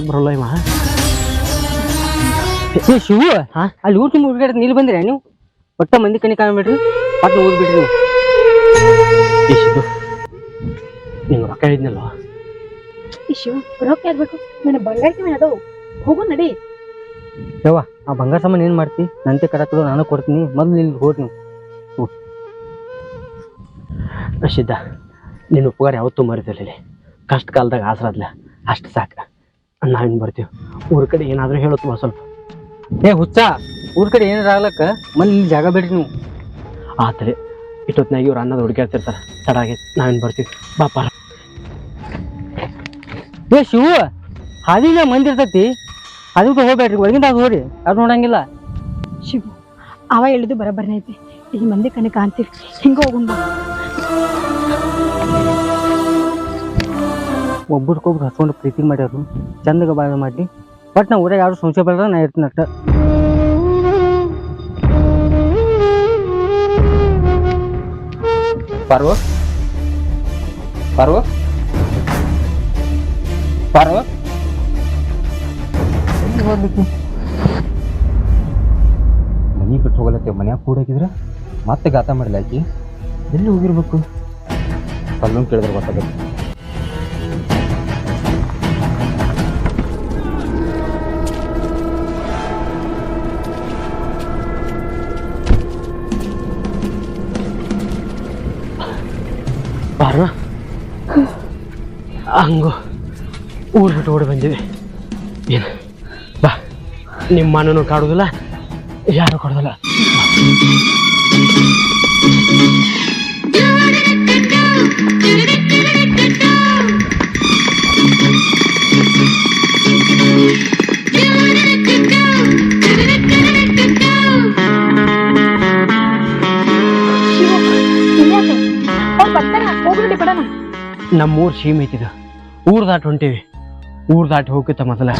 ಯಾಕೆ ಬರಲ್ಲ ಇವ ಏ ಶಿವು ಹಾ? ಅಲ್ಲಿ ಊರು ತುಂಬ ಹುಡುಗಾಡ ನೀಲ್ ಬಂದ್ರೆ ನೀವು? ಒಟ್ಟ ಮಂದಿ ಕಣಿ ಕಾಣ್ಬೇಡ್ರಿ. ಊರ್ ಬಿಡ್ರಿ ನೀವು. ರೊಕ್ಕ ಇಶ್ಯೂ ರೊಕ್ಕ ಇರ್ಬೇಕು ನನ್ನ ಬಂಗಾರಕ್ಕೆ ಮೇಲೆ ಅದಾವು ಹೋಗು ನಡಿ. ಯವ್ವ ಆ ಬಂಗಾರ ಸಾಮಾನು ಏನ್ ಮಾಡ್ತಿ? ನಂತೆ ಕಡಕಡು ನಾನು ಕೊಡ್ತೀನಿ. ಮೊದ್ಲು ಇಲ್ಲಿ ಹೋಗಿ ನೀವು. ಸಿದ್ಧ ನಿನ್ನ ಉಪಕಾರ ಯಾವತ್ತೂ ಮರಿದಿರಲಿಲ್ಲ ಕಷ್ಟ ಕಾಲದಾಗ ಆಸರಾದ್ಲ ಅಷ್ಟು ಸಾಕು. ನಾವಿನ್ ಬರ್ತೀವಿ. ಊರ ಕಡೆ ಏನಾದರೂ ಹೇಳುತ್ತವ ಸ್ವಲ್ಪ. ಏ ಹುಚ್ಚ ಊರ ಕಡೆ ಏನಾರ ಆಗ್ಲಕ್ಕ? ಮಲ್ಲಿ ಇಲ್ಲಿ ಜಾಗ ಬೇಡ್ರಿ ನೀವು. ಆತರೆ ಇಷ್ಟೊತ್ತಿನಾಗ ಇವ್ರು ಅನ್ನದ ಹುಡುಕ್ಯಾಡ್ತಿರ್ತಾರೆ. ತಡಾಗಿ ನಾವೇನು ನಾವಿನ್ ಬರ್ತೀವಿ. ಬಾಪ ಏ ಶಿವ ಹಾದಿಗೆ ಮಂದಿ ಇರ್ತೈತಿ. ಅದಕ್ಕೆ ಹೋಗ್ಬೇಡ್ರಿ ಒಳಗಿಂದ ಅದು ಹೋಗ್ರಿ. ಅದು ನೋಡಂಗಿಲ್ಲ. ಶಿವ ಅವ ಹೇಳಿದ್ದು ಬರಬರ್ನೇ ಐತಿ. ಈಗ ಮಂದಿ ಕನಕ ಕಾಣ್ತೀವಿ ಹಿಂಗೆ ಹೋಗುಣ ಬಾ ಒಬ್ರಿಗೊಬ್ರು ಹಚ್ಕೊಂಡು ಪ್ರೀತಿ ಮಾಡ್ಯಾರು ಚಂದಗೆ ಬಾಳ ಮಾಡಿ ಬಟ್ ನಾ ಊರಾಗ ಯಾರು ಸಂಶಯ ಬರಲ್ಲ ನಾ ಇರ್ತೀನಿ ಅಷ್ಟ. ಪಾರ್ವ? ಪಾರ್ವ? ಪಾರ್ವ? ಮನಿ ಬಿಟ್ಟು ಹೋಗಲತ್ತೆ ಮನ್ಯಾಗ ಕೂಡಾಕಿದ್ರೆ ಮತ್ತೆ ಗಾತ ಮಾಡಲಿ ಆಕಿ. ಎಲ್ಲಿ ಹೋಗಿರ್ಬೇಕು? ಅಲ್ಲೊಂದು ಕೇಳಿದ್ರೆ ಗೊತ್ತಾಗತ್ತೆ. ಹಂಗು. ಊರು ಬಿಟ್ಟು ಓಡಿ ಬಂದೀವಿ. ಏನು? ಬಾ. ನಿಮ್ಮ ಮನೂ ಕಾಡೋದಿಲ್ಲ ಯಾರು ಕೊಡೋದಿಲ್ಲ. ನಮ್ಮೂರು ಸೀಮೆ ಐತಿದ ಊರು ದಾಟಿ ಹೊಂಟೇವಿ. ಊರು ದಾಟಿ ಹೋಗಿತ್ತ ಮೊದಲ.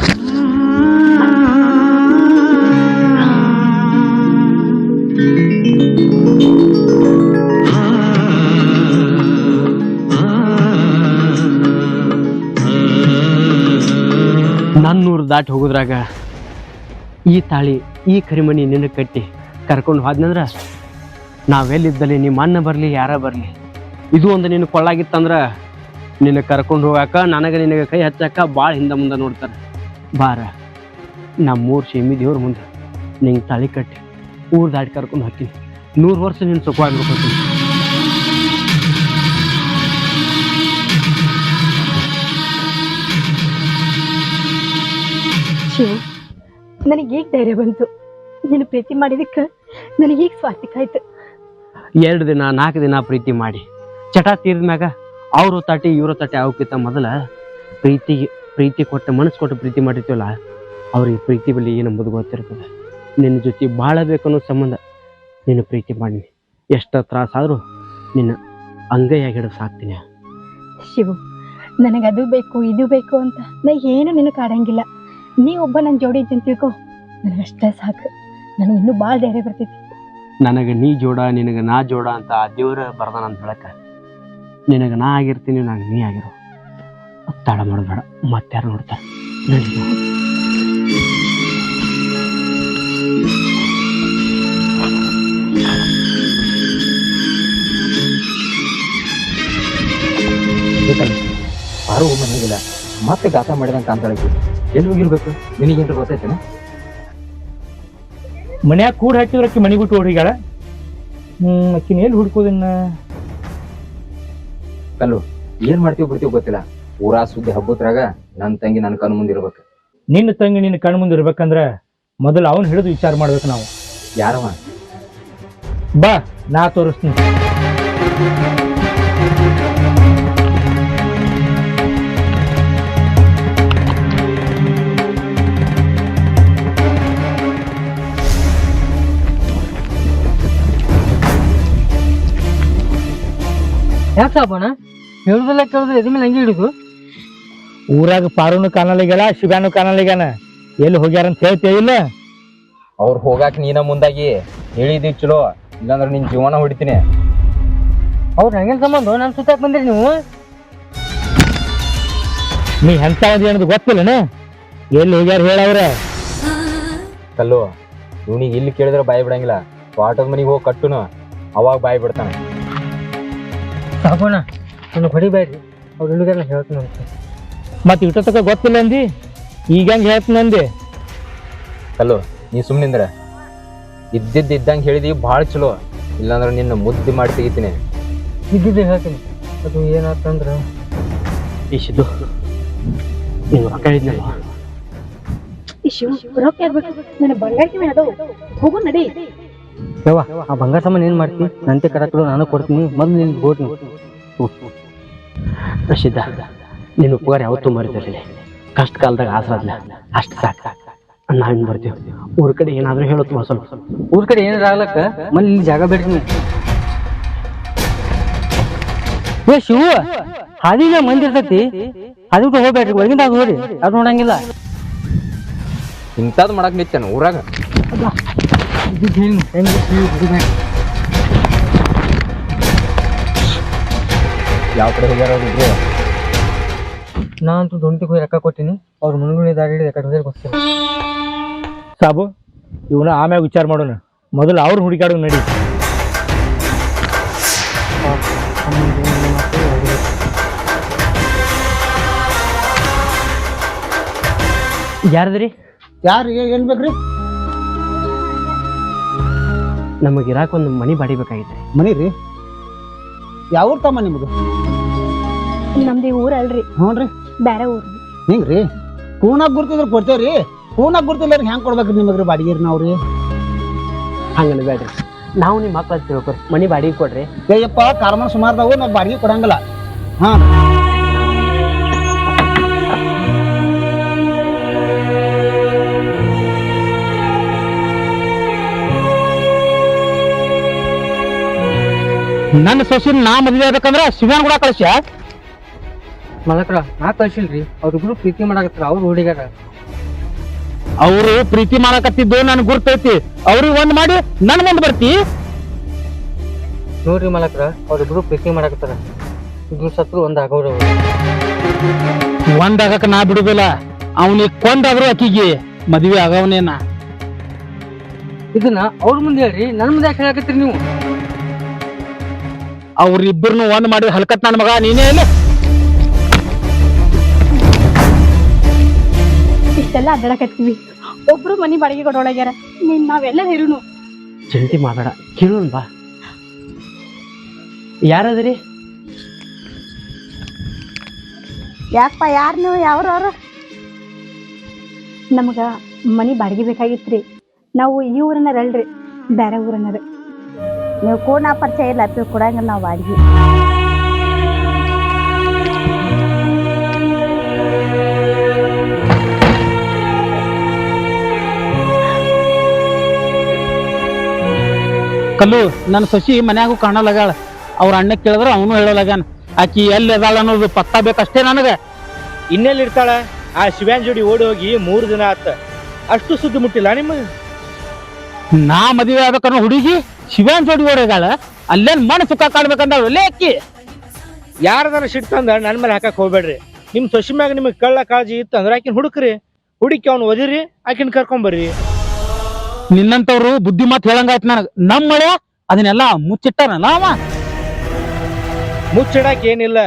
ನನ್ನೂರು ದಾಟಿ ಹೋಗೋದ್ರಾಗ ಈ ತಾಳಿ, ಈ ಕರಿಮಣಿ ನಿನ್ನ ಕಟ್ಟಿ ಕರ್ಕೊಂಡು ಹೋದ್ನಂದ್ರ ನಾವೆಲ್ಲಿದ್ದಲ್ಲಿ, ನಿಮ್ಮ ಅಣ್ಣ ಬರಲಿ, ಯಾರ ಬರಲಿ, ಇದು ಒಂದು ನಿನ್ನ ಕೊಳ್ಳಾಗಿತ್ತಂದ್ರ ನಿನ್ನ ಕರ್ಕೊಂಡು ಹೋಗಾಕ ನನಗೆ ನಿನಗೆ ಕೈ ಹಚ್ಚಾಕ ಭಾಳ ಹಿಂದೆ ಮುಂದೆ ನೋಡ್ತಾರೆ. ಬಾರ ನಮ್ಮೂರು ಶೇಮಿ ದೇವ್ರ ಮುಂದೆ ನಿಂಗೆ ತಾಳಿ ಕಟ್ಟಿ ಊರು ದಾಟಿ ಕರ್ಕೊಂಡು ಹಾಕ್ತೀನಿ ನೂರು ವರ್ಷ ನೀನು ಸುಖವಾಗಿ ನೋಡ್ಕೊತೀನಿ ಶಿವು ನನಗೆ ಈಗ ಧೈರ್ಯ ಬಂತು. ನೀನು ಪ್ರೀತಿ ಮಾಡಿದಕ್ಕೆ ನನಗೆ ಈಗ ಸ್ವಾರ್ಥಿಕ ಆಯ್ತು. ಎರಡು ದಿನ ನಾಲ್ಕು ದಿನ ಪ್ರೀತಿ ಮಾಡಿ. ಚಟ ತೀರಿದ ಮ್ಯಾಗ ಅವರು ತಟ್ಟಿ ಇವರು ತಟ್ಟಿ ಆಗೋಕ್ಕಿಂತ ಮೊದಲ ಪ್ರೀತಿಗೆ ಪ್ರೀತಿ ಕೊಟ್ಟು ಮನಸ್ಸು ಕೊಟ್ಟು ಪ್ರೀತಿ ಮಾಡಿರ್ತೀವಲ್ಲ ಅವ್ರಿಗೆ ಪ್ರೀತಿ ಬಳಿ ಏನಂಬುದು ಗೊತ್ತಿರ್ತದೆ. ನಿನ್ನ ಜೊತೆ ಭಾಳ ಬೇಕನ್ನೋ ಸಂಬಂಧ ನಿನ್ನ ಪ್ರೀತಿ ಮಾಡಿ ಎಷ್ಟು ತ್ರಾಸಾದರೂ ನಿನ್ನ ಅಂಗೈಯಾಗಿ ಹಿಡಿದು ಸಾಕ್ತೀನಿ. ಶಿವು ನನಗೆ ಅದು ಬೇಕು ಇದು ಬೇಕು ಅಂತ ನಾ ಏನು ನಿನ್ನ ಕಾಡಂಗಿಲ್ಲ ನೀ ಒಬ್ಬ ನನ್ನ ಜೋಡಿ ಇದ್ದಿ ಅಂತ ತಿಳ್ಕೊ ನನಗಷ್ಟೇ ಸಾಕು. ನನಗೆ ಇನ್ನೂ ಭಾಳ ಧೈರ್ಯ ಬರ್ತೈತಿ. ನನಗೆ ನೀ ಜೋಡ ನಿನಗೆ ನಾ ಜೋಡ ಅಂತ ಆ ದೇವ್ರ ಬರ್ದಾನ ಅಂತ ಹೇಳಕ್ಕ ನಿನಗೆ ನಾ ಆಗಿರ್ತೀನಿ ನಾನು ನೀ ಆಗಿರೋ. ತಡ ಮಾಡಬೇಡ ಮತ್ತಾರು ನೋಡ್ತಾರೆ. ಯಾರೂ ಬೇಕಲ್ಲ ಪಾರು ಮನೆಗಿಲ್ಲ ಮತ್ತೆ ಗಾತ ಮಾಡಿದಂಗೆ ಕಾಣ್ತಾಳೆ ಆಕಿ. ಎಲ್ಲಿ ಹೋಗಿರ್ಬೇಕು? ನಿನಗೇನ್ರ ಗೊತ್ತೈತೇನ ಮನ್ಯಾಗ ಕೂಡ್ ಹಾಕಿದ್ರ ಆಕಿ ಮನೆ ಬಿಟ್ಟು ಓಡಿಗ್ಯಾಳ ಹ್ಮ್ ಅಕ್ಕಿನ ಎಲ್ಲಿ ಹುಡ್ಕೋದಿನ್ನ? ಕಲ್ಲು. ಏನ್ ಮಾಡ್ತೀವಿ ಬಿಡ್ತೀವಿ ಗೊತ್ತಿಲ್ಲ. ಊರಾ ಸುದ್ದಿ ಹಬ್ಬದ್ರಾಗ ನನ್ ತಂಗಿ ನನ್ನ ಕಣ್ ಮುಂದಿರ್ಬೇಕು ನಿನ್ನ ತಂಗಿ ನಿನ್ನ ಕಣ್ ಮುಂದೆ ಇರ್ಬೇಕಂದ್ರ ಮೊದಲು ಅವನ್ ಹಿಡಿದು ವಿಚಾರ ಮಾಡ್ಬೇಕು ನಾವು. ಯಾರವ? ಬಾ ನಾ ತೋರಿಸ್ತೀನಿ. ಯಾಕೆ ಸಾಬಣ್ಣ ಹೇಳುದಿಲ್ಲ ಕೇಳುದಿಲ್ಲ ಎದ ಮೇಲೆ ಹಂಗೆ ಹಿಡಿದು. ಊರಾಗ ಪಾರುನು ಕಾಣಲಿಗಲ್ಲ ಶಿವ್ಯಾನು ಕಾಣಲಿಗ್ಯಾನ ಎಲ್ಲಿ ಹೋಗ್ಯಾರ ಅಂತ ಹೇಳ್ತೇ ಇಲ್ಲ? ಅವ್ರು ಹೋಗಾಕ ನೀನ ಮುಂದಾಗಿ. ಹೇಳಿದಿ ಚಲೋ ಇಲ್ಲಾಂದ್ರೆ ನಿನ್ ಜೀವನ ಹೊಡಿತೀನಿ. ಅವ್ರು ನಂಗೇನ್ ಸಂಬಂಧ? ನಾನು ಸುತ್ತಾಕ್ ಬಂದಿರಿ ನೀವು? ನೀ ಎಂತ ಅನ್ನೋದು ಗೊತ್ತಿಲ್ಲನ? ಎಲ್ಲಿ ಹೋಗ್ಯಾರ ಹೇಳವ್ರ ಕಲ್ಲು ಇವನಿಗೆ ಇಲ್ಲಿ ಕೇಳಿದ್ರೆ ಬಾಯಿ ಬಿಡಂಗಿಲ್ಲ. ತೋಟದ ಮನೆಗೆ ಹೋಗಿ ಕಟ್ಟುನು ಅವಾಗ ಬಾಯಿ ಬಿಡ್ತಾನೆ. ಸಾಬೋಣ ನನಗೆ ಹೊಡಿಬೇಡ್ರಿ ಅವ್ರ ಹುಡುಗರೆಲ್ಲ ಹೇಳ್ತೀನಿ ಅಂತ. ಮತ್ ಇಟ್ಟತಕ ಗೊತ್ತಿಲ್ಲ ಅಂದಿ ಈಗ ಹೆಂಗ್ ಹೇಳ್ತೀನಂದಿ ಹಲೋ ನೀ ಸುಮ್ಮನಿಂದ್ರ ಇದ್ದಿದ್ದು ಇದ್ದಂಗೆ ಹೇಳಿದಿ ಭಾಳ ಚಲೋ. ಇಲ್ಲಾಂದ್ರೆ ನಿನ್ನ ಮುದ್ದೆ ಮಾಡಿ ತೆಗಿತೀನಿ. ಇದ್ದಿದ್ದೆ ಹೇಳ್ತೀನಿ. ಅದು ಏನಾತಂದ್ರೆ ಈ ನೀನು ನೀವು ರೊಕ್ಕ ಹೇಳಿದ್ನಲ್ಲ ಈ ಶಿವ ರೊಕ್ಕ ಆಗ್ಬೇಕು ನನ್ನ ಬಂಗಾರಕ್ಕೆ ಮೇಲೆ ಅದಾವು ಹೋಗು ನಡಿ. ಯವ್ವ ಆ ಬಂಗಾರ ಸಾಮಾನು ಏನು ಮಾಡ್ತೀನಿ ನಂತೆ ಕರೆಕ್ಟ್ ನಾನು ಕೊಡ್ತೀನಿ. ಮೊದಲು ನಿನ್ ಹೋಗಿ ಸಿದ್ಧ ನಿನ್ನ ಉಪಕಾರ ಯಾವತ್ತೂ ಮರಿದಿರಲಿ ಕಷ್ಟ ಕಾಲದಾಗ ಆಸರಾದ್ಲ ಅಷ್ಟು ಸಾಕು. ನಾವೇನು ಬರ್ತೀವಿ. ಊರ ಕಡೆ ಏನಾದರೂ ಹೇಳುತ್ತ ಸ್ವಲ್ಪ. ಊರ ಕಡೆ ಏನಾರ ಆಗ್ಲಕ್ಕ? ಮಲ್ಲಿ ಇಲ್ಲಿ ಜಾಗ ಬಿಡ್ತೀನಿ ಏ ಶಿವು ಹಾದಿನ ಮಂದಿ ಇರ್ತೈತಿ. ಅದಕ್ಕೆ ಹೋಗ್ಬೇಡ್ರಿ. ಒಳಗಿಂದ ಹೋಗ್ರಿ. ಅದು ನೋಡಂಗಿಲ್ಲ. ಇಂಥದ್ದು ಮಾಡಕ್ ನಿತ್ಯ ಊರಾಗ. ಯಾವ ಕಡೆ ಹೋಗ್ಯಾರ ಅವ್ರು ಇಬ್ರು? ನಾ ಅಂತೂ ದೊಡ್ಡಕ್ಕೆ ಹೋಗಿ ರೊಕ್ಕ ಕೊಟ್ಟಿನಿ. ಅವ್ರ ಮುನ್ಗುಳಿ ದಾರಿ ಹಿಡಿದು ಕಡೆ ಗೊತ್ತಿಲ್ಲ. ಸಾಬು ಇವನ ಆಮ್ಯಾಗ ವಿಚಾರ ಮಾಡೋಣ. ಮೊದಲು ಅವ್ರ ಹುಡುಕಾಡು ನಡಿ. ಯಾರದ್ರಿ? ಯಾರಿಗೆ ಏನ್ ಬೇಕ್ರಿ? ನಮಗೆ ಇರಾಕ ಒಂದು ಮನಿ ಬಾಡಿ ಬೇಕಾಗಿತ್ತು ಮನಿ ರೀ ಯಾವ ತಮ್ಮ ನಿಮ್ದು? ನಮ್ದು ಈ ಊರ್ ಅಲ್ರಿ. ಹ್ಞೂ ರೀ ಬ್ಯಾರೆ ಊರು. ಹಿಂಗ್ರಿ? ಕೂನಾಗ ಗುರ್ತಿದ್ರೆ ಕೊಡ್ತೇವ್ರಿ. ಕೂನಾಗ ಗುರ್ತಿಲ್ಲ ಹೆಂಗ್ ಕೊಡ್ಬೇಕ್ರಿ ನಿಮಗ್ರಿ ಬಾಡಿಗೆ ರೀ ನಾವ್ರಿ? ಹಂಗನ ಬೇಡ್ರಿ ನಾವು ನಿಮ್ಮ ಮಕ್ಳು ತಿಳ್ಕೊರಿ. ಮನಿ ಬಾಡಿಗೆ ಕೊಡ್ರಿ. ಏಯಪ್ಪ ಕಾರ್ಮನ್ ಸುಮಾರ್ದಾವು ನಾವು ಬಾಡಿಗೆ ಕೊಡಂಗಿಲ್ಲ. ಹಾ. ನನ್ನ ಸೊಸಿನ ನಾ ಮದ್ವೆ ಆಗ್ಬೇಕಂದ್ರ ಶಿವ್ಯಾನ್ ಕೂಡ ಕಳಿಸ್ಯ? ಮಲಕ್ರ ನಾ ಕಳ್ಸಿಲ್ರಿ. ಅವ್ರಿಬ್ರು ಪ್ರೀತಿ ಮಾಡಾಕತ್ತಾರ ಅವ್ರು ಹುಡುಗರ ಅವರು ಪ್ರೀತಿ ಮಾಡಕತ್ತಿದ್ದು ನನ್ ಗುರ್ತೈತಿ. ಅವ್ರಿಗೆ ಒಂದ್ ಮಾಡಿ ನನ್ ಮುಂದ್ ಬರ್ತಿ. ನೋಡ್ರಿ ಮಲಕ್ರ ಅವ್ರಿಬ್ರು ಪ್ರೀತಿ ಮಾಡಾಕತ್ತಾರ. ಇಬ್ರು ಸತ್ರು ಒಂದ್ ಆಗೋರು ಒಂದ್ ಆಗಕ ನಾ ಬಿಡುದಿಲ್ಲ. ಅವನಿಗೆ ಕೊಂದಾದ್ರು ಆಕಿಗೆ ಮದ್ವೆ ಆಗವನೇನ. ಇದನ್ನ ಅವ್ರ ಮುಂದೆ ಹೇಳ್ರಿ ನನ್ ಮುಂದೆ ಯಾಕೆ ಹೇಳಕತ್ತೀರಿ ನೀವು? ಅವ್ರಿಬ್ಬರನ್ನು ಒಂದ್ ಮಾಡಿ ಹಲ್ಕತ್ ನನ್ ಮಗ ನೀನೇ ಇಲ್ಲ ಇಷ್ಟೆಲ್ಲ ಅಡ್ಡಾಡಕತ್ತೀವಿ. ಒಬ್ರು ಮನಿ ಬಾಡಿಗೆ ಕೊಡೋಳಗ್ಯಾರ ನೀನ್ ನಾವೆಲ್ಲ ಇರುನು ಚಿಂತೆ ಮಾಡಬೇಡ. ಕೇಳೋಣ ಬಾ. ಯಾರದ್ರಿ? ಯಾಕಪ್ಪ ಯಾರು ನೀವು ಯಾವ್ರವ್ರು ನಮಗ ಮನಿ ಬಾಡಿಗೆ ಬೇಕಾಗಿತ್ರಿ. ನಾವು ಈ ಊರನ್ನರಲ್ರಿ ಬೇರೆ ಊರನ್ನರ ನೀವು ಕೂಡ ಪರಿಚಯ ಇಲ್ಲ ತಿಳ್ಕೊಡಂಗ ನಾವು ಬಾಡಿಗೆ. ಕಲ್ಲು ನನ್ನ ಸೊಸಿ ಮನ್ಯಾಗೂ ಕಾಣಲಗಾಳ ಅವ್ರ ಅಣ್ಣ ಕೇಳಿದ್ರೆ ಅವನು ಹೇಳಲಾಗ್ಯಾನ ಆಕಿ ಎಲ್ಲಿ ಅದಾಳ ಅನ್ನೋದು ಪತ್ತಾ ಬೇಕಷ್ಟೇ ನನಗ. ಇನ್ನೆಲ್ಲಿ ಇರ್ತಾಳ? ಆ ಶಿವ್ಯಾನ್ ಜೋಡಿ ಓಡಿ ಹೋಗಿ ಮೂರು ದಿನ ಆತ. ಅಷ್ಟು ಸುದ್ದಿ ಮುಟ್ಟಿಲ್ಲ ನಿಮ್ಮ ನಾ ಮದುವೆ ಆಗ್ಬೇಕನ್ನೋ ಹುಡುಗಿ ಶಿವ್ಯಾನ್ ಜೋಡಿ ಓಡೋಗಾಳ ಅಲ್ಲೇನ್ ಮಣ್ಣು ಸುಖ ಕಾಡ್ಬೇಕಂದ ಒಳ್ಳೆ ಅಕ್ಕಿ ಯಾರದಾರ ಸಿಟ್ ತಂದ ನನ್ನ ಮೇಲೆ ಹಾಕಕ್ ಹೋಗ್ಬೇಡ್ರಿ. ನಿಮ್ ಸೊಸಿ ಮ್ಯಾಗ ನಿಮಗೆ ಕಳ್ಳ ಕಾಳಜಿ ಇತ್ತು ಅಂದ್ರೆ ಆಕಿನ ಹುಡುಕ್ರಿ. ಹುಡುಕಿ ಅವ್ನು ಒದಿರಿ ಆಕಿನ ಕರ್ಕೊಂಬರ್ರಿ ನಿನ್ನಂತವ್ರು ಬುದ್ಧಿ ಮಾತು ಹೇಳಂಗಾಯ್ತು ನನಗ್. ನಮ್ ಮಳೆ ಅದನ್ನೆಲ್ಲ ಮುಚ್ಚಿಟ್ಟನಲ್ಲ ಅವ. ಮುಚ್ಚಿಡಕ್ ಏನಿಲ್ಲ.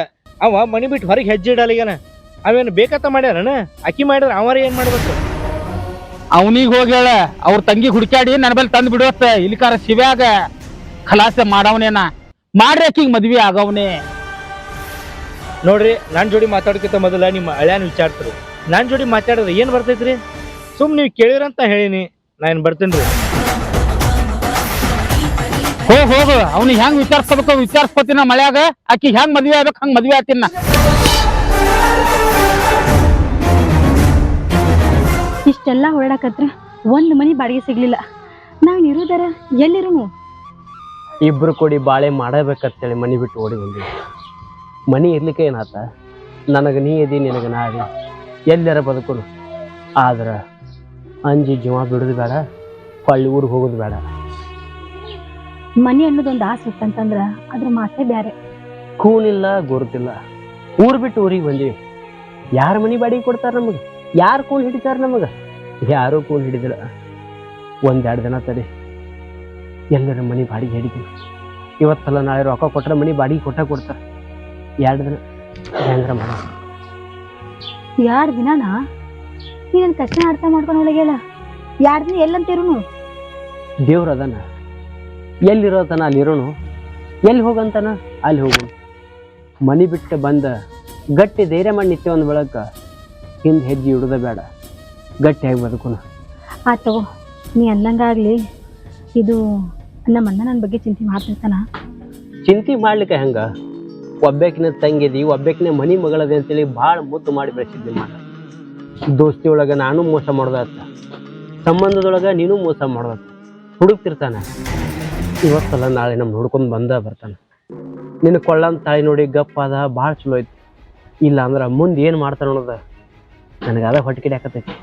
ಅವ ಮನಿ ಬಿಟ್ಟು ಹೊರಗೆ ಹೆಜ್ಜೆ ಇಡಲಿಗನ ಅವೇನು ಬೇಕತ್ತ ಮಾಡ್ಯಾರನ? ಅಕ್ಕಿ ಮಾಡಿದ್ರೆ ಅವರ ಏನ್ ಮಾಡ್ಬೇಕು? ಅವನಿಗೆ ಹೋಗಿ ಹೇಳ. ಅವ್ರ ತಂಗಿ ಹುಡುಕ್ಯಾಡಿ ನನ್ನ ಬಲ್ಲಿ ತಂದು ಬಿಡುವತ್ತ ಇಲ್ಲಿಕಾರ ಶಿವ್ಯಾಗ ಖಲಾಸೆ ಮಾಡವನೇನ. ಮಾಡ್ರಿ ಆಕಿಗೆ ಮದ್ವಿ ಆಗವನೇ. ನೋಡ್ರಿ ನನ್ನ ಜೋಡಿ ಮಾತಾಡ್ಕಿತ ಮೊದಲ ನಿಮ್ಮ ಅಳ್ಯಾನ ವಿಚಾರಿಸ್ರಿ. ನನ್ನ ಜೋಡಿ ಮಾತಾಡಿದ್ರೆ ಏನ್ ಬರ್ತೈತ್ರಿ? ಸುಮ್ ನೀವು ಕೇಳಿರಂತ ಹೇಳಿನಿ. ನಾ ಏನ್ ಬರ್ತೀನಿ ರೀ. ಹೋಗ್ ಹೋಗು ಅವ್ನಿಗೆ ಹೆಂಗ್ ವಿಚಾರಿಸ್ಕೋಬೇಕು? ವಿಚಾರಿಸ್ಕೋತೀನ ಮಳೆಯಾಗ. ಆಕಿ ಹೆಂಗ್ ಮದ್ವೆ ಆಗ್ಬೇಕು ಹಂಗ್ ಮದ್ವೆ ಆತಿನ. ಇಷ್ಟೆಲ್ಲ ಹೊರಡಕತ್ರ ಒಂದ್ ಮನಿ ಬಾಡಿಗೆ ಸಿಗ್ಲಿಲ್ಲ. ನಾನು ಇರೋದಾರ ಎಲ್ಲಿರು ಇಬ್ರು ಕೂಡಿ ಬಾಳೆ ಮಾಡಬೇಕಂತೇಳಿ ಮನಿ ಬಿಟ್ಟು ಓಡಿ ಬಂದ್ವಿ ಮನಿ ಇರ್ಲಿಕ್ಕೆ ಏನಾತ? ನನಗೆ ನೀ ಅದಿ ನಿನಗೆ ನಾ ಅದಿ ಎಲ್ಲರ ಬದುಕುನು. ಆದ್ರೆ ಅಂಜಿ ಜೀವ ಬಿಡೋದು ಬೇಡ ಹಳ್ಳಿ ಊರಿಗೆ ಹೋಗೋದು ಬೇಡ. ಮನೆ ಅನ್ನೋದೊಂದು ಆಸೆ ಇತ್ತಂತಂದ್ರ ಅದ್ರ ಮಾತೇ ಬೇರೆ ಕೂನಿಲ್ಲ ಗುರುತಿಲ್ಲ. ಊರು ಬಿಟ್ಟು ಊರಿಗೆ ಬಂದೀವಿ. ಯಾರ ಮನಿ ಬಾಡಿಗೆ ಕೊಡ್ತಾರೆ ನಮಗೆ? ಯಾರು ಕೂನ್ ಹಿಡಿತಾರೆ ನಮಗೆ? ಯಾರು ಕೂನ್ ಹಿಡಿದಿಲ್ಲ. ಒಂದೆರಡು ದಿನ ತಡಿ ಎಲ್ಲರ ಮನೆ ಬಾಡಿಗೆ ಹಿಡಿತೀನಿ. ಇವತ್ತಲ್ಲ ನಾಳೆ ರೊಕ್ಕ ಕೊಟ್ಟರೆ ಮನೆ ಬಾಡಿಗೆ ಕೊಟ್ಟ ಕೊಡ್ತಾರೆ. ಎರಡು ದಿನ ಹೆಂಗ್ರ ಮಾಡ ಎರಡು ದಿನನಾ? ನೀ ನನ್ನ ಕಷ್ಟ ಅರ್ಥ ಮಾಡ್ಕೊಂಡು ಒಳಗೆಲ್ಲ ಎರಡು ದಿನ ಎಲ್ಲಂತೀರು ದೇವ್ರ ಅದನ. ಎಲ್ಲಿರೋತನ ಅಲ್ಲಿರೋನು ಎಲ್ಲಿ ಹೋಗಂತನ ಅಲ್ಲಿ ಹೋಗು ಮನಿ ಬಿಟ್ಟು ಬಂದ ಗಟ್ಟಿ ಧೈರ್ಯ ಮಾಡಿ ನಿತ್ಯ ಒಂದು ಬೆಳಕ ಹಿಂದೆ ಹೆಜ್ಜೆ ಇಡುದ ಬೇಡ. ಗಟ್ಟಿಯಾಗಿ ಬದುಕುನು. ಆತು ನೀ ಅನ್ನಂಗಾಗ್ಲಿ. ಇದು ನಮ್ಮ ಅಣ್ಣ ನನ್ನ ಬಗ್ಗೆ ಚಿಂತೆ ಮಾಡ್ತಿರ್ತಾನ ಚಿಂತೆ ಮಾಡ್ಲಿಕ್ಕೆ ಹೆಂಗ? ಒಬ್ಬೇಕಿನ ತಂಗಿದಿ ಒಬ್ಬೇಕಿನ ಮನಿ ಮಗಳದೆ ಅಂತೇಳಿ ಭಾಳ ಮುದ್ದು ಮಾಡಿ ಬೆಳೆಸಿದ್ದೆ ಮಾಡ ದೋಸ್ತಿ ಒಳಗೆ ನಾನು ಮೋಸ ಮಾಡ್ದತ್ತ. ಸಂಬಂಧದೊಳಗೆ ನೀನು ಮೋಸ ಮಾಡ್ದತ್ತ. ಹುಡುಕ್ತಿರ್ತಾನೆ. ಇವತ್ತಲ್ಲ ನಾಳೆ ನಮ್ಮ ಹುಡ್ಕೊಂಡು ಬಂದ ಬರ್ತಾನೆ. ನಿನ್ನ ಕೊಳ್ಳಂತ ತಾಯಿ ನೋಡಿ ಗಪ್ಪ ಅದ, ಭಾಳ ಚಲೋ ಐತಿ. ಇಲ್ಲ ಅಂದ್ರೆ ಮುಂದೆ ಏನು ಮಾಡ್ತಾನ ಅನ್ನೋದು ನನಗೆ ಅದ ಹೊಟ್ಟಿಗೆ ಹಾಕತೈತಿ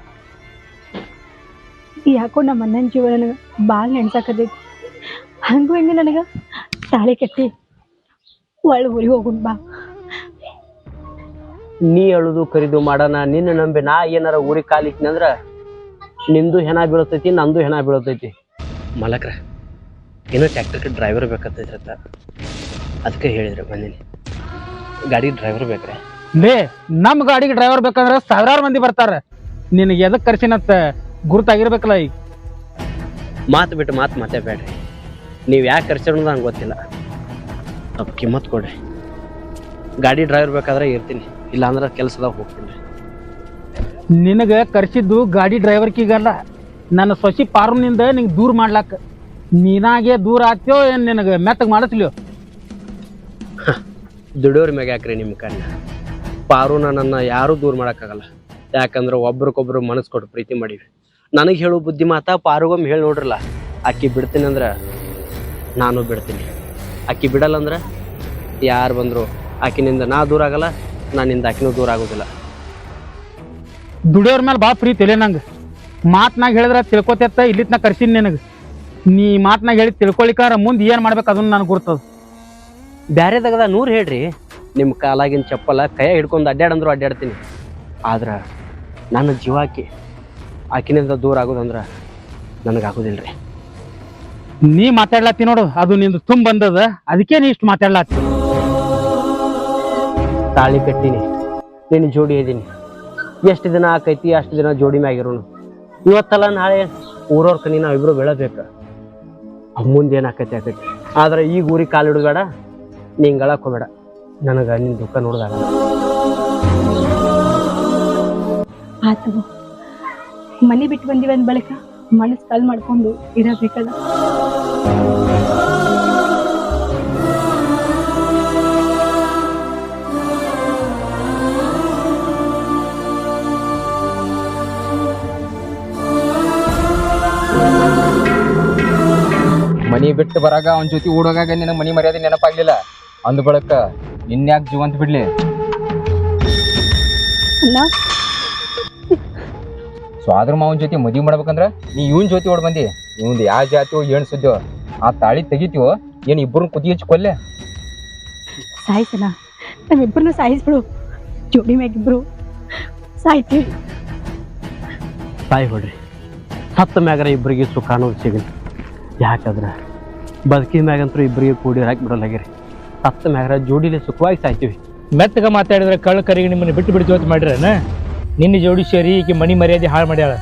ಯಾಕೋ ನಮ್ಮ ಅಣ್ಣನ ಜೀವನ ನನಗೆ ಭಾಳ ನೆನ್ಸಾಕತೈತಿ. ಹಂಗೂ ಹೆಂಗೆ ನನಗೆ ತಾಳಿ ಕಟ್ಟಿ ಒಳ್ಳೆ ಊರಿಗೆ ಹೋಗುನ್ ಬಾ. ನೀ ಅಳುದು ಕರಿದು ಮಾಡೋಣ ನಿನ್ನ ನಂಬಿ ನಾ ಏನಾರ ಊರಿಗೆ ಕಾಲಿಕ್ನಿ ಅಂದ್ರೆ ನಿಂದು ಹೆಣ ಬೀಳತೈತಿ ನಂದು ಹೆಣ ಬೀಳತೈತಿ. ಮಲಕ್ರ ಏನೋ ಟ್ಯಾಕ್ಟರ್ಗೆ ಡ್ರೈವರ್ ಬೇಕಂತೈತಿ ಅಂತ ಅದಕ್ಕೆ ಹೇಳಿದ್ರು ಬಂದಿನಿ ಗಾಡಿ ಡ್ರೈವರ್ ಬೇಕ್ರೆ? ಲೇ ನಮ್ಮ ಗಾಡಿಗೆ ಡ್ರೈವರ್ ಬೇಕಂದ್ರೆ ಸಾವಿರಾರು ಮಂದಿ ಬರ್ತಾರೆ. ನಿನಗೆ ಎದಕ್ಕೆ ಕರ್ಸಿನತ್ತ ಗುರುತಾಗಿರ್ಬೇಕಲ್ಲ ಈಗ? ಮಾತು ಬಿಟ್ಟು ಮಾತು ಮಾತೇ ಬೇಡ್ರಿ. ನೀವು ಯಾಕೆ ಕರ್ಸಿರೋದು ನಂಗೆ ಗೊತ್ತಿಲ್ಲ. ಅಪ್ಪ ಕಿಮ್ಮತ್ ಕೊಡ್ರಿ. ಗಾಡಿ ಡ್ರೈವರ್ ಬೇಕಾದ್ರೆ ಇರ್ತೀನಿ. ಇಲ್ಲಾಂದ್ರೆ ಕೆಲಸದಾಗ ಹೋಗ್ತೀನಿ. ನಿನಗೆ ಕರ್ಸಿದ್ದು ಗಾಡಿ ಡ್ರೈವರ್ಕಿಗಲ್ಲ ನನ್ನ ಸೊಸಿ ಫಾರ್ಮ್ನಿಂದ ನಿಂಗೆ ದೂರ ಮಾಡ್ಲಾಕ. ನೀನಾಗೆ ದೂರ ಆಗ್ತೇವೋ ಏನು ನಿನಗೆ ಮೆತ್ತಗೆ ಮಾಡಿಸ್ಲಿಯೋ ದುಡಿಯೋರ್ ಮ್ಯಾಗ ಯಾಕ್ರಿ ನಿಮ್ಮ ಕಣ್ಣ? ಪಾರುನ ನನ್ನ ಯಾರೂ ದೂರ ಮಾಡೋಕ್ಕಾಗಲ್ಲ. ಯಾಕಂದ್ರೆ ಒಬ್ರಿಗೊಬ್ರು ಮನಸ್ಸು ಕೊಟ್ಟು ಪ್ರೀತಿ ಮಾಡೀವಿ. ನನಗೆ ಹೇಳು ಬುದ್ಧಿ ಮಾತಾ ಪಾರುಗೊಮ್ಮೆ ಹೇಳಿ ನೋಡ್ರಲ್ಲ ಅಕ್ಕಿ ಬಿಡ್ತೀನಿ ಅಂದ್ರೆ ನಾನು ಬಿಡ್ತೀನಿ. ಅಕ್ಕಿ ಬಿಡಲ್ಲ ಅಂದ್ರೆ ಯಾರು ಬಂದರು ಆಕಿನಿಂದ ನಾ ದೂರ ಆಗಲ್ಲ ನಾನಿಂದ ಆಕಿನೂ ದೂರ ಆಗೋದಿಲ್ಲ. ದುಡಿಯೋರ್ ಮೇಲೆ ಭಾಳ ಪ್ರೀತಿ ಇಲ್ಲ ನಂಗೆ. ಮಾತ್ನಾಗ ಹೇಳಿದ್ರೆ ತಿಳ್ಕೊತೆತ್ತ ಇಲ್ಲಿತ್ನ ಕರ್ಸೀನಿ ನಿನಗೆ. ನೀ ಮಾತ್ನಾಗ ಹೇಳಿ ತಿಳ್ಕೊಳಿಕಾರ ಮುಂದೆ ಏನು ಮಾಡ್ಬೇಕು ಅದನ್ನು ನನಗೆ ಗುರ್ತದ. ಬ್ಯಾರೆದಾಗದ ನೂರು ಹೇಳ್ರಿ. ನಿಮ್ಮ ಕಾಲಾಗಿನ ಚಪ್ಪಲ ಕೈ ಹಿಡ್ಕೊಂಡು ಅಡ್ಡಾಡಂದ್ರು ಅಡ್ಡಾಡ್ತೀನಿ ಆದ್ರೆ ನನ್ನ ಜೀವಾಕಿ ಆಕಿನಿಂದ ದೂರ ಆಗೋದಂದ್ರೆ ನನಗಾಗೋದಿಲ್ಲ ರೀ ನೀ ಮಾತಾಡ್ಲತ್ತಿ ನೋಡು ಅದು ನಿಂದು ತುಂಬ ಬಂದದ. ಅದಕ್ಕೆ ನೀ ಇಷ್ಟು ಮಾತಾಡ್ಲತ್ತಿ. ತಾಳಿ ಕಟ್ಟಿನಿ. ನಿನ್ನ ಜೋಡಿ ಇದೀನಿ. ಎಷ್ಟು ದಿನ ಆಕೈತಿ, ಅಷ್ಟು ದಿನ ಜೋಡಿ ಮ್ಯಾಗಿರೋನು ಇವತ್ತಲ್ಲ ನಾಳೆ ಊರವ್ರ ಕನಿ ನಾವಿಬ್ರು ಬೆಳಬೇಕು. ಮುಂದೆ ಏನು ಆಕೈತಿ ಆದ್ರೆ ಈಗ ಊರಿಗೆ ಕಾಲು ಬೇಡ ನೀ ಗಳಕ್ಕೆ ಹೋಗ್ಬೇಡ. ನನಗೆ ನಿನ್ನ ದುಃಖ ನೋಡ್ದಾಗ ಆತು ಮನೆ ಬಿಟ್ಟು ಬಂದಿವಿ ಅಂದ ಬಳಿಕ ಮನಸ್ಸು ಕಾಲ್ ಮಾಡ್ಕೊಂಡು ಇರಬೇಕಲ್ಲ. ಮನಿ ಬಿಟ್ಟು ಬರಾಗ ಅವನ ಜೊತೆ ಓಡೋಗಾಗ ನಿನ್ನ ಮನಿ ಮರ್ಯಾದೆ ನೆನಪಾಗ್ಲಿಲ್ಲ? ಅಂದ ಬಳಕ ನಿನ್ಯಾಕ್ ಜೀವಂತ ಬಿಡ್ಲಿ? ಅಣ್ಣ. ಸ್ವಾದ್ರ ಮಾವನ ಜೊತೆ ಮದುವೆ ಮಾಡ್ಬೇಕಂದ್ರ ನೀ ಇವನ್ ಜೊತೆ ಓಡ್ ಬಂದಿ. ಇವಂದ್ ಯಾವ ಜಾತಿ ಏನ್ ಸುದ್ದೋ ಆ ತಾಳಿ ತೆಗಿತೀವೋ? ಏನ್ ಇಬ್ಬರನ್ನ ಕುದಿ ಹಚ್ಚಿ ಕೊಲ್ಲೆ? ಸಾಯ್ಸನ ನಮ್ಮಿಬ್ಬರನ್ನು ಸಾಯಿಸ್ಬಿಡು. ಜೋಡಿ ಮ್ಯಾಗಿಬ್ರು. ಸಾಯ್ತೀವಿ ಸಾಯ್ ಹೊಡ್ರಿ ಸತ್ತ ಮ್ಯಾಗರ ಇಬ್ಬರಿಗೆ ಸುಖ ಅನ್ನೋದು ಸಿಗಲಿ. ಯಾಕಂದ್ರೆ? ಬದುಕಿದ ಮ್ಯಾಗಂತೂ ಇಬ್ಬರಿಗೆ ಕೂಡಿ ಹಾಕಿ ಬಿಡೋಲಾಗಿರಿ ಸತ್ತ ಮ್ಯಾಗರ ಜೋಡಿಲಿ ಸುಖವಾಗಿ ಸಾಯ್ತೀವಿ. ಮೆತ್ತಗ ಮಾತಾಡಿದ್ರೆ ಕಳ್ಳ ಕರಿಗೆ ನಿಮ್ಮನ್ನು ಬಿಟ್ಟು ಬಿಡ್ತೀವಿ ಅಂತ ಮಾಡ್ರನ? ನಿನ್ನ ಜೋಡಿ ಸೇರಿ ಈಕೆ ಮನಿ ಮರ್ಯಾದೆ ಹಾಳು ಮಾಡ್ಯಾಳ.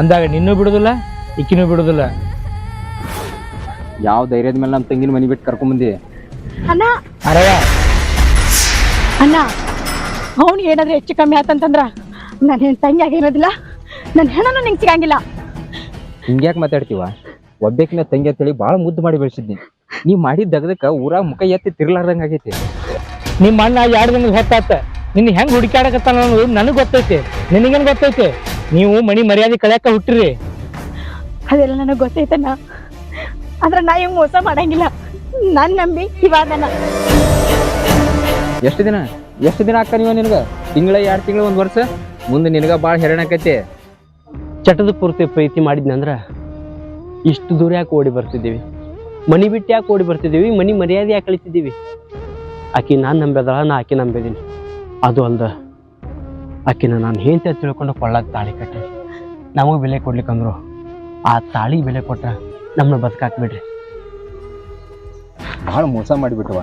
ಅಂದಾಗ ನಿನ್ನೂ ಬಿಡುದಿಲ್ಲ ಈಕಿನೂ ಬಿಡುದಿಲ್ಲ. ಯಾವ ಧೈರ್ಯದ ಮೇಲೆ ನಮ್ಮ ತಂಗಿನ ಮನೆ ಬಿಟ್ಟು ಕರ್ಕೊಂಡ್ ಬಂದಿ? ಅಣ್ಣ. ಅರವ ಅಣ್ಣ ಅವ್ನಿಗೆ ಏನಾದ್ರೂ ಹೆಚ್ಚು ಕಮ್ಮಿ ಆತಂತಂದ್ರ ನಾನು ಹೆಣ್ ತಂಗಿ ಆಗಿರೋದಿಲ್ಲ ನನ್ನ ಹೆಣನು ನಿಂಗೆ ಸಿಗಂಗಿಲ್ಲ. ಹಿಂಗ್ಯಾಕೆ ಮಾತಾಡ್ತೀವ? ಒಬ್ಬೇಕಿನ ತಂಗಿ ಅಂತೇಳಿ ಭಾಳ ಮುದ್ದು ಮಾಡಿ ಬೆಳೆಸಿದ್ನಿ. ನೀ ಮಾಡಿದ ದಗದಕ್ಕ ಊರಾಗ ಮುಖ ಎತ್ತಿ ತಿರ್ಲಾರ್ದಂಗ ಆಗೈತಿ. ನಿಮ್ಮ ಅಣ್ಣ ಎರಡು ದಿನದ ಹೊತ್ತಾತ. ನಿನ್ನ ಹೆಂಗ್ ಹುಡುಕಾಡಕತ್ತಾನ ಅನ್ನೋದು ನನಗೆ ಗೊತ್ತೈತಿ. ನಿನಗೇನು ಗೊತ್ತೈತಿ? ನೀವು ಮನಿ ಮರ್ಯಾದೆ ಕಳ್ಯಾಕ ಹುಟ್ಟಿರಿ. ಅದೆಲ್ಲ ನನಗೆ ಗೊತ್ತೈತನ ಆದ್ರೆ ನಾ ಹೆಂಗ್ ಮೋಸ ಮಾಡಂಗಿಲ್ಲ. ನನ್ ನಂಬಿ ಇವಾಗ ಎಷ್ಟು ದಿನ? ಎಷ್ಟು ದಿನ ಅಕ್ಕ ನೀವ ನಿನಗ? ತಿಂಗಳ ಎರಡು ತಿಂಗಳ ಒಂದ್ ವರ್ಷ? ಮುಂದೆ ನಿನಗ ಭಾಳ ಹೆರಣ ಆಕೈತಿ. ಚಟದ ಪೂರ್ತಿ ಪ್ರೀತಿ ಮಾಡಿದ್ನಂದ್ರ ಇಷ್ಟು ದೂರ ಯಾಕೆ ಓಡಿ ಬರ್ತಿದ್ದೀವಿ? ಮನಿ ಬಿಟ್ಟು ಯಾಕೆ ಓಡಿ ಬರ್ತಿದ್ದೀವಿ? ಮನಿ ಮರ್ಯಾದೆ ಯಾಕೆ ಕಳಿತಿದ್ದೀವಿ? ಆಕೆ ನಾನು ನಂಬಿದಳ ನಾ ಆಕೆ ನಂಬಿದ್ದೀನಿ ಅದು ಅಲ್ದ ಆಕಿನ ನಾನು ಹೆಂಡತಿ ತಿಳ್ಕೊಂಡು ಕೊಳ್ಳಾಗ ತಾಳಿ ಕಟ್ಟೆ. ನಮಗೆ ಬೆಲೆ ಕೊಡ್ಲಿಕ್ಕಂದ್ರು ಆ ತಾಳಿಗೆ ಬೆಲೆ ಕೊಟ್ಟ ನಮ್ಮನ್ನ ಬದುಕಾಕ್ಬಿಡ್ರಿ. ಭಾಳ ಮೋಸ ಮಾಡಿಬಿಟ್ಟವ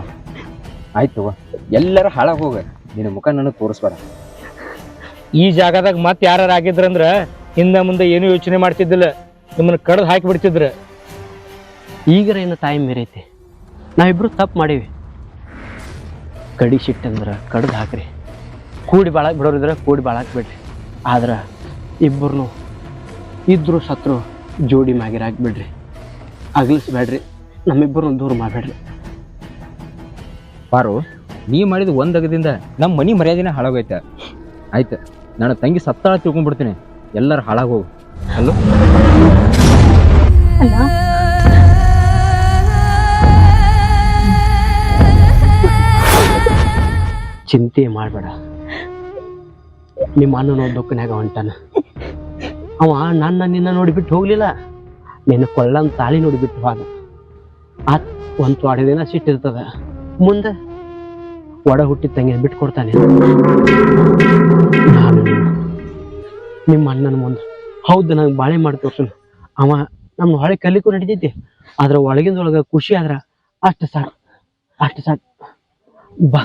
ಆಯ್ತು ಎಲ್ಲರೂ ಹಾಳಾಗಿ ಹೋಗ. ನಿನ್ನ ಮುಖ ನನಗೆ ತೋರಿಸ್ಬಾರ ಈ ಜಾಗದಾಗ ಮತ್ತೆ ಯಾರು ಆಗಿದ್ರಂದ್ರೆ ಹಿಂದೆ ಮುಂದೆ ಏನು ಯೋಚನೆ ಮಾಡ್ತಿದ್ದಿಲ್ಲ. ನಿಮ್ಮನ್ನ ಕಡ್ದು ಹಾಕಿ ಬಿಡ್ತಿದ್ರೆ ಈಗರ ಏನು ತಾಯಿ ಮೇರೈತಿ ನಾವಿಬ್ರು ತಪ್ಪು ಮಾಡೀವಿ. ಕಡಿ ಸಿಟ್ಟಂದ್ರೆ ಕಡ್ದು ಹಾಕ್ರಿ. ಕೂಡಿ ಬಾಳಕ್ ಬಿಡೋರಿದ್ರೆ ಕೂಡಿ ಬಾಳಾಕ್ ಬಿಡ್ರಿ ಆದ್ರೆ ಇಬ್ಬರು ಇದ್ರು ಸತ್ರು ಜೋಡಿ ಮ್ಯಾಗಿರ ಹಾಕ್ಬಿಡ್ರಿ. ಅಗಲಿಸ್ಬೇಡ್ರಿ. ನಮ್ಮಿಬ್ಬರು ದೂರ ಮಾಡಬೇಡ್ರಿ. ಪಾರು, ನೀ ಮಾಡಿದ ಒಂದಗದಿಂದ ನಮ್ಮ ಮನಿ ಮರ್ಯಾದಿನ ಹಾಳಾಗೋಯ್ತ. ಆಯ್ತು ನನ್ನ ತಂಗಿ ಸತ್ತಾಳ ತಿಳ್ಕೊಂಡ್ಬಿಡ್ತೀನಿ. ಎಲ್ಲರೂ ಹಾಳಾಗಿ ಹೋಗು ಚಿಂತೆ ಮಾಡಬೇಡ. ನಿಮ್ಮ ಅಣ್ಣನ ದುಃಖನ್ಯಾಗ ಹೊಂಟಾನ. ಅವ ನನ್ನ ನಿನ್ನ ನೋಡಿಬಿಟ್ಟು ಹೋಗ್ಲಿಲ್ಲ. ನಿನ್ನ ಕೊಳ್ಳನ್ ತಾಳಿ ನೋಡಿಬಿಟ್ಟು ಹೋದ. ಆ ಒಂದು ತೊಡೆ ದಿನ ಸಿಟ್ಟಿರ್ತದ ಮುಂದೆ ಒಡ ಹುಟ್ಟಿದ ತಂಗಿನ ಬಿಟ್ಟು ಕೊಡ್ತಾನೆ. ನಿಮ್ಮ ಅಣ್ಣನ ಮುಂದೆ ಹೌದು, ನಂಗೆ ಬಾಳೆ ಮಾಡಿ ತೋರ್ಸನು ಅವ ನಮ್ಮ ಹೊಳೆ ಕಲಿಕೂ ನಡಿತೈತಿ. ಆದ್ರೆ ಒಳಗಿಂದೊಳಗ ಖುಷಿ ಆದ್ರ ಅಷ್ಟು ಸಾಕು ಅಷ್ಟು ಸಾಕು. ಬಾ.